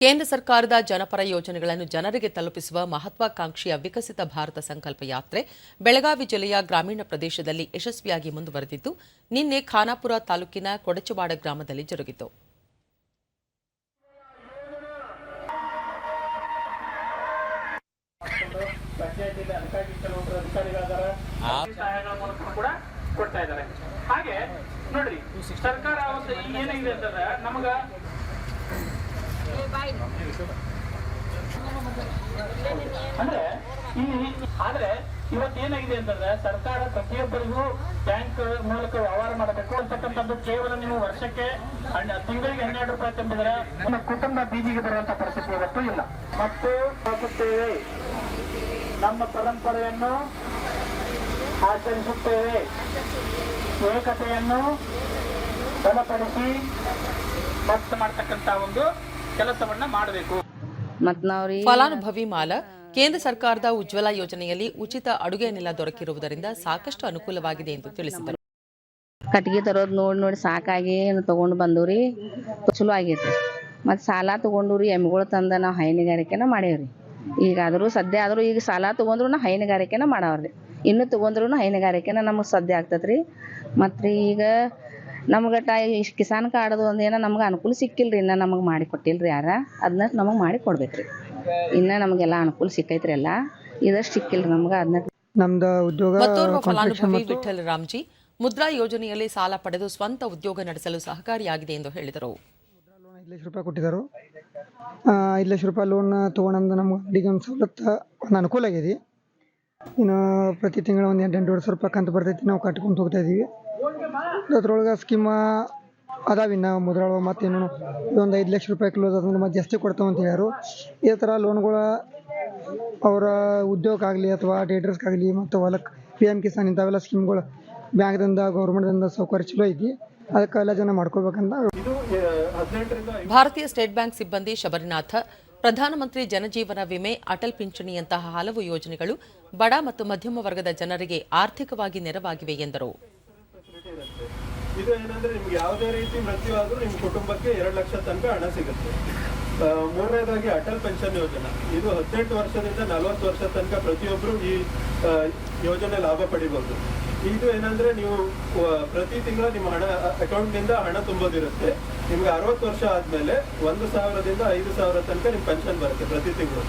ಕೇಂದ್ರ ಸರ್ಕಾರದ ಜನಪರ ಯೋಜನೆಗಳನ್ನು ಜನರಿಗೆ ತಲುಪಿಸುವ ಮಹತ್ವಾಕಾಂಕ್ಷಿಯ ವಿಕಸಿತ ಭಾರತ ಸಂಕಲ್ಪ ಯಾತ್ರೆ ಬೆಳಗಾವಿ ಜಿಲ್ಲೆಯ ಗ್ರಾಮೀಣ ಪ್ರದೇಶದಲ್ಲಿ ಯಶಸ್ವಿಯಾಗಿ ಮುಂದುವರೆದಿದ್ದು ನಿನ್ನೆ ಖಾನಾಪುರ ತಾಲೂಕಿನ ಕೊಡಚವಾಡ ಗ್ರಾಮದಲ್ಲಿ ಜರುಗಿತು. ಪಂಚಾಯತಿಯಲ್ಲಿ ಅಂದ್ರೆ ಈ ಆದ್ರೆ ಇವತ್ತು ಏನಾಗಿದೆ ಅಂತಂದ್ರೆ ಸರ್ಕಾರ ಪ್ರತಿಯೊಬ್ಬರಿಗೂ ಬ್ಯಾಂಕ್ ಮೂಲಕ ವ್ಯವಹಾರ ಮಾಡಬೇಕು ಅಂತಕ್ಕಂಥದ್ದು ಕೇವಲ ನೀವು ವರ್ಷಕ್ಕೆ ತಿಂಗಳಿಗೆ ಹನ್ನೆರಡು ರೂಪಾಯಿ ತುಂಬಿದ್ರೆ ನಿಮ್ಮ ಕುಟುಂಬ ಬೀದಿಗೆ ಬರುವಂತ ಪರಿಸ್ಥಿತಿ ಇವತ್ತು ಇಲ್ಲ. ಮತ್ತು ಹೋಗುತ್ತೇವೆ. ನಮ್ಮ ಪರಂಪರೆಯನ್ನು ಆಚರಿಸುತ್ತೇವೆ. ಏಕತೆಯನ್ನು ಬಲಪಡಿಸಿ ಮತ್ತು ಮಾಡ್ತಕ್ಕಂಥ ಒಂದು ಕೆಲಸವನ್ನ ಮಾಡಬೇಕು. ಮತ್ತು ನಾವ್ರಿ ಫಲಾನುಭವಿ ಮಾಲ ಕೇಂದ್ರ ಸರ್ಕಾರದ ಉಜ್ವಲ ಯೋಜನೆಯಲ್ಲಿ ಉಚಿತ ಅಡುಗೆ ಅನಿಲ ದೊರಕಿರುವುದರಿಂದ ಸಾಕಷ್ಟು ಅನುಕೂಲವಾಗಿದೆ ಎಂದು ತಿಳಿಸಿದರು. ಕಟ್ಗೆ ತರೋದು ನೋಡಿ ನೋಡಿ ಸಾಕಾಗಿ ತಗೊಂಡು ಬಂದವ್ರಿ ಚಲೋ ಆಗೈತಿ ಮತ್ತು ಸಾಲ ತೊಗೊಂಡು ರೀ ತಂದ ತಂದು ನಾವು ಹೈನುಗಾರಿಕೆನ ಮಾಡೇವ್ರಿ ಈಗ ಆದರೂ ಸದ್ಯ ಆದರೂ ಈಗ ಸಾಲ ತಗೊಂಡ್ರು ಹೈನುಗಾರಿಕೆನ ಮಾಡವ್ರಿ. ಇನ್ನು ತೊಗೊಂಡ್ರು ಹೈನುಗಾರಿಕೆನ ನಮಗೆ ಸದ್ಯ ಆಗ್ತದ್ರಿ ಮತ್ತು ಈಗ ನಮ್ಗೆ ಟೈ ಇಷ್ಟು ಕಿಸಾನ್ ಕಾರ್ಡ್ದು ಒಂದು ಏನೋ ನಮ್ಗೆ ಅನುಕೂಲ ಸಿಕ್ಕಿಲ್ಲ ರೀ ಇನ್ನೂ ನಮಗೆ ಮಾಡಿ ಕೊಟ್ಟಿಲ್ಲ ರೀ ಯಾರ? ಅದನ್ನ ನಮಗೆ ಮಾಡಿ ಕೊಡ್ಬೇಕು ರೀ ಇನ್ನೂ ನಮಗೆಲ್ಲ ಅನುಕೂಲ ಸಿಕ್ಕೈತ್ರಿ ಎಲ್ಲ. ಇದಷ್ಟು ಸಿಕ್ಕಿಲ್ಲ ರೀ ನಮ್ಗೆ ಅದನ್ನ ನಮ್ದು ಉದ್ಯೋಗ ಫಲಾನುಭವಿ ವಿಠಲ್ ರಾಮ್ಜಿ ಮುದ್ರಾ ಯೋಜನೆಯಲ್ಲಿ ಸಾಲ ಪಡೆದು ಸ್ವಂತ ಉದ್ಯೋಗ ನಡೆಸಲು ಸಹಕಾರಿಯಾಗಿದೆ ಎಂದು ಹೇಳಿದರು. ಲೋನ್ ಐದು ಲಕ್ಷ ರೂಪಾಯಿ ಕೊಟ್ಟಿದ್ದರು ಐದು ಲಕ್ಷ ರೂಪಾಯಿ ಲೋನ್ ತೊಗೊಂಡು ನಮ್ಗೆ ಅಡಿಗೆ ಒಂದು ಸವಲತ್ತು ಒಂದು ಅನುಕೂಲ ಆಗಿದೆ. ಇನ್ನು ಪ್ರತಿ ತಿಂಗಳು ಒಂದು ಎಂಟು ಎಂಟೂವರೆ ಸಾವಿರ ರೂಪಾಯಿ ಕಂತು ಬರ್ತೈತಿ ನಾವು ಕಟ್ಕೊಂತ ಹೋಗ್ತಾ ಇದ್ದೀವಿ ಅದ್ರೊಳಗೆ ಸ್ಕೀಮ ಅದಾವ ಇನ್ನ ಮುದ್ರೊಳಗೆ ಮತ್ತೇನು ಒಂದು ಐದು ಲಕ್ಷ ರೂಪಾಯಿ ಕ್ಲೋಸ್ ಆದ್ಮೇಲೆ ಮತ್ತೆ ಜಾಸ್ತಿ ಕೊಡ್ತಾವ ಅಂತ ಹೇಳ್ಯಾರು. ಇದೇ ಥರ ಲೋನ್ಗಳ ಅವರ ಉದ್ಯೋಗ ಆಗಲಿ ಅಥವಾ ಡೇಟರ್ಸ್ಗಾಗಲಿ ಮತ್ತು ಹೊಲಕ್ಕೆ ಪಿ ಎಂ ಕಿಸಾನ್ ಇಂಥವೆಲ್ಲ ಸ್ಕೀಮ್ಗಳು ಬ್ಯಾಂಕ್ದಿಂದ ಗೌರ್ಮೆಂಟ್ದಿಂದ ಸೌಕರ್ಯ ಚಲೋ ಐತಿ. ಅದಕ್ಕೆ ಎಲ್ಲ ಜನ ಮಾಡ್ಕೋಬೇಕಂತ ಭಾರತೀಯ ಸ್ಟೇಟ್ ಬ್ಯಾಂಕ್ ಸಿಬ್ಬಂದಿ ಶಬರಿನಾಥ, ಪ್ರಧಾನಮಂತ್ರಿ ಜನಜೀವನ ವಿಮೆ, ಅಟಲ್ ಪಿಂಚಣಿಯಂತಹ ಹಲವು ಯೋಜನೆಗಳು ಬಡ ಮತ್ತು ಮಧ್ಯಮ ವರ್ಗದ ಜನರಿಗೆ ಆರ್ಥಿಕವಾಗಿ ನೆರವಾಗಿವೆ ಎಂದರು. ಇದು ಏನಂದ್ರೆ ನಿಮ್ಗೆ ಯಾವುದೇ ರೀತಿ ಮೃತ್ಯು ಆದ್ರೂ ನಿಮ್ ಕುಟುಂಬಕ್ಕೆ ಎರಡು ಲಕ್ಷ ತನಕ ಹಣ ಸಿಗುತ್ತೆ. ಮೂರನೇದಾಗಿ ಅಟಲ್ ಪೆನ್ಷನ್ ಯೋಜನಾ. ಇದು ಹದಿನೆಂಟು ವರ್ಷದಿಂದ ನಲವತ್ತು ವರ್ಷ ತನಕ ಪ್ರತಿಯೊಬ್ರು ಈ ಯೋಜನೆ ಲಾಭ ಪಡಿಬಹುದು ಇದು ಏನಂದ್ರೆ ನೀವು ಪ್ರತಿ ತಿಂಗಳು ನಿಮ್ಮ ಹಣ ಅಕೌಂಟ್ನಿಂದ ಹಣ ತುಂಬೋದಿರುತ್ತೆ. ನಿಮ್ಗೆ ಅರವತ್ತು ವರ್ಷ ಆದ್ಮೇಲೆ ಒಂದು ಸಾವಿರದಿಂದ ಐದು ಸಾವಿರ ತನಕ ನಿಮ್ ಪೆನ್ಷನ್ ಬರುತ್ತೆ ಪ್ರತಿ ತಿಂಗಳು.